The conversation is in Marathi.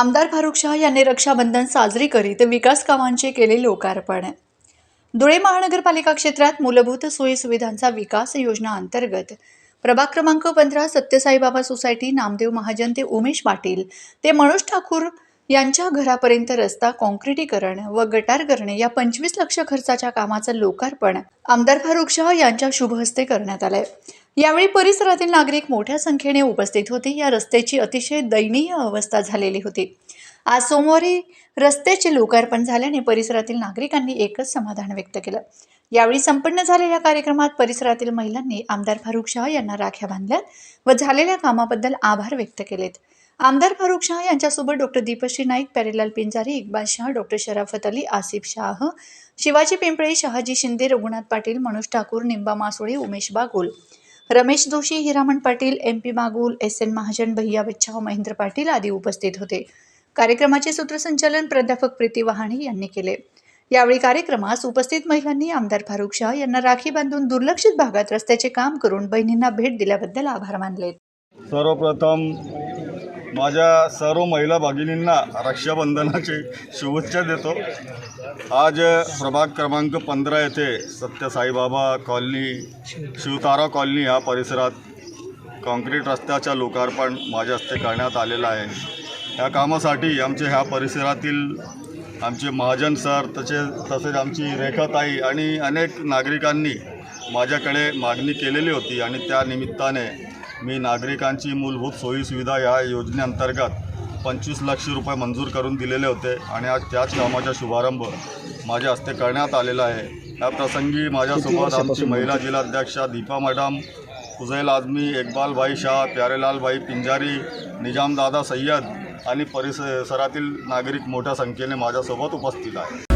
आमदार फारुख शाह यांनी रक्षाबंधन साजरी करीत विकास कामांचे केले लोकार्पण. धुळे महानगरपालिका क्षेत्रात मूलभूत सोयी सुविधांचा विकास योजना अंतर्गत प्रभाग क्रमांक पंधरा सत्यसाईबाबा सोसायटी नामदेव महाजन ते उमेश पाटील ते मनोज ठाकूर यांच्या घरापर्यंत रस्ता काँक्रिटीकरण व गटार करणे या पंचवीस लक्ष खर्चाच्या कामाचं लोकार्पण आमदार फारुख शाह यांच्या शुभ हस्ते करण्यात आलंय. यावेळी परिसरातील नागरिक मोठ्या संख्येने उपस्थित होते. या रस्त्याची अतिशय दयनीय अवस्था झालेली होती. आज सोमवारी रस्त्याचे लोकार्पण झाल्याने परिसरातील नागरिकांनी एकच समाधान व्यक्त केलं. यावेळी संपन्न झालेल्या कार्यक्रमात परिसरातील महिलांनी आमदार फारुख शाह यांना राख्या बांधल्यात व झालेल्या कामाबद्दल आभार व्यक्त केलेत. आमदार फारुख शाह यांच्यासोबत doctor Deepshree Naik Pyarelal Pinjari Iqbal Shah doctor Sharafat Ali Asif Shah Shivaji Pimple Shahaji Shinde Raghunath Patil Manoj Thakur Nimba Masole Umesh Bagul Ramesh Joshi Hiraman Patil M P Magul S N Mahajan Bhaiya Bachhav Mahendra Patil आदी उपस्थित होते. कार्यक्रमाचे सूत्रसंचालन प्राध्यापक प्रीती वहाणे यांनी केले. यावेळी कार्यक्रमास उपस्थित महिलांनी आमदार फारुख शाह यांना राखी बांधून दुर्लक्षित भागात रस्त्याचे काम करून बहिणींना भेट दिल्याबद्दल आभार मानले. सर्वप्रथम माझ्या सर्व महिला भगिनींना रक्षाबंधनाची शुभेच्छा देतो. आज प्रभाग क्रमांक पंधरा येथे सत्य साईबाबा कॉलनी शिवतारा कॉलनी या परिसरात कॉन्क्रीट रस्त्याच्या लोकार्पण माझ्या हस्ते करण्यात आलेलं आहे. या कामासाठी आमचे ह्या परिसरातील आमचे महाजन सर तसे तसेच आमची रेखाताई आणि अनेक नागरिकांनी माझ्याकडे मागणी केलेली होती आणि त्या निमित्ताने मी नागरिकांची मूलभूत सोयीसुविधा या योजनेअंतर्गत पंचवीस लक्ष रुपये मंजूर करून दिलेले होते आणि आज त्याच कामाचा शुभारंभ माझ्या हस्ते करण्यात आलेला आहे. या प्रसंगी माझ्यासोबत आमची महिला जिल्हाध्यक्षा दीपा मॅडम फुजैल आझमी इकबाल भाई शाह प्यारेलाल भाई पिंजारी निजामदादा सय्यद आणि परिसरातील नागरिक मोठ्या संख्येने माझ्यासोबत उपस्थित आहे